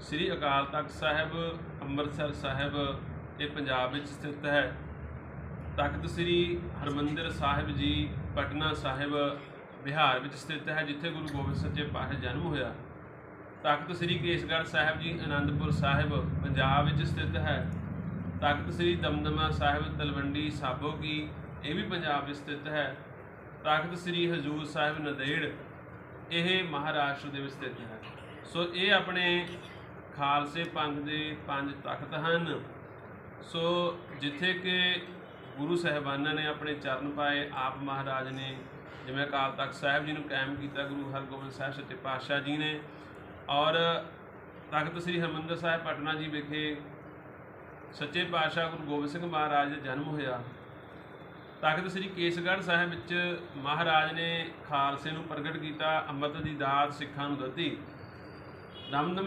ਸ੍ਰੀ ਅਕਾਲ ਤਖਤ ਸਾਹਿਬ, ਅੰਮ੍ਰਿਤਸਰ ਸਾਹਿਬ, ਇਹ ਪੰਜਾਬ ਵਿੱਚ ਸਥਿਤ ਹੈ। ਤਖਤ ਸ੍ਰੀ ਹਰਮੰਦਰ ਸਾਹਿਬ ਜੀ, ਪਟਨਾ ਸਾਹਿਬ, ਬਿਹਾਰ ਵਿੱਚ ਸਥਿਤ ਹੈ, ਜਿੱਥੇ ਗੁਰੂ ਗੋਬਿੰਦ ਸੱਚੇ ਪਾਤਸ਼ਾਹ ਜਨਮ ਹੋਇਆ। ਤਖਤ ਸ੍ਰੀ ਕੇਸਗੜ੍ਹ ਸਾਹਿਬ ਜੀ, ਅਨੰਦਪੁਰ ਸਾਹਿਬ, ਪੰਜਾਬ ਵਿੱਚ ਸਥਿਤ ਹੈ। ਤਖਤ ਸ੍ਰੀ ਦਮਦਮਾ ਸਾਹਿਬ, ਤਲਵੰਡੀ ਸਾਬੋ ਕੀ, ਇਹ ਵੀ ਪੰਜਾਬ ਵਿੱਚ ਸਥਿਤ ਹੈ। ਤਖਤ ਸ੍ਰੀ ਹਜੂਰ ਸਾਹਿਬ ਨਦੇੜ, ਇਹ ਮਹਾਰਾਸ਼ਟਰ ਦੇ ਵਿੱਚ ਸਥਿਤ ਹੈ। ਸੋ ਇਹ ਆਪਣੇ ਖਾਲਸੇ ਪੰਥ ਦੇ ਪੰਜ ਤਖਤ ਹਨ। ਸੋ ਜਿੱਥੇ ਕਿ ਗੁਰੂ ਸਾਹਿਬਾਨਾਂ ਨੇ ਆਪਣੇ ਚਰਨ ਪਾਏ, ਆਪ ਮਹਾਰਾਜ ਨੇ, ਜਿਵੇਂ ਅਕਾਲ ਤਖਤ ਸਾਹਿਬ ਜੀ ਨੂੰ ਕਾਇਮ ਕੀਤਾ, ਗੁਰੂ ਹਰਗੋਬਿੰਦ ਸਾਹਿਬ ਸੱਚੇ ਪਾਤਸ਼ਾਹ ਜੀ ਨੇ। ਔਰ ਤਖਤ ਸ੍ਰੀ ਹਰਿਮੰਦਰ ਸਾਹਿਬ ਪਟਨਾ ਜੀ ਵਿਖੇ ਸੱਚੇ ਪਾਤਸ਼ਾਹ ਗੁਰੂ ਗੋਬਿੰਦ ਸਿੰਘ ਮਹਾਰਾਜ ਦਾ ਜਨਮ ਹੋਇਆ। ਤਖਤ ਸ੍ਰੀ ਕੇਸਗੜ੍ਹ ਸਾਹਿਬ ਵਿੱਚ ਮਹਾਰਾਜ ਨੇ ਖਾਲਸੇ ਨੂੰ ਪ੍ਰਗਟ ਕੀਤਾ, ਅੰਮ੍ਰਿਤ ਦੀ ਦਾਤ ਸਿੱਖਾਂ ਨੂੰ ਦਿੱਤੀ। ਦਮਦਮਾ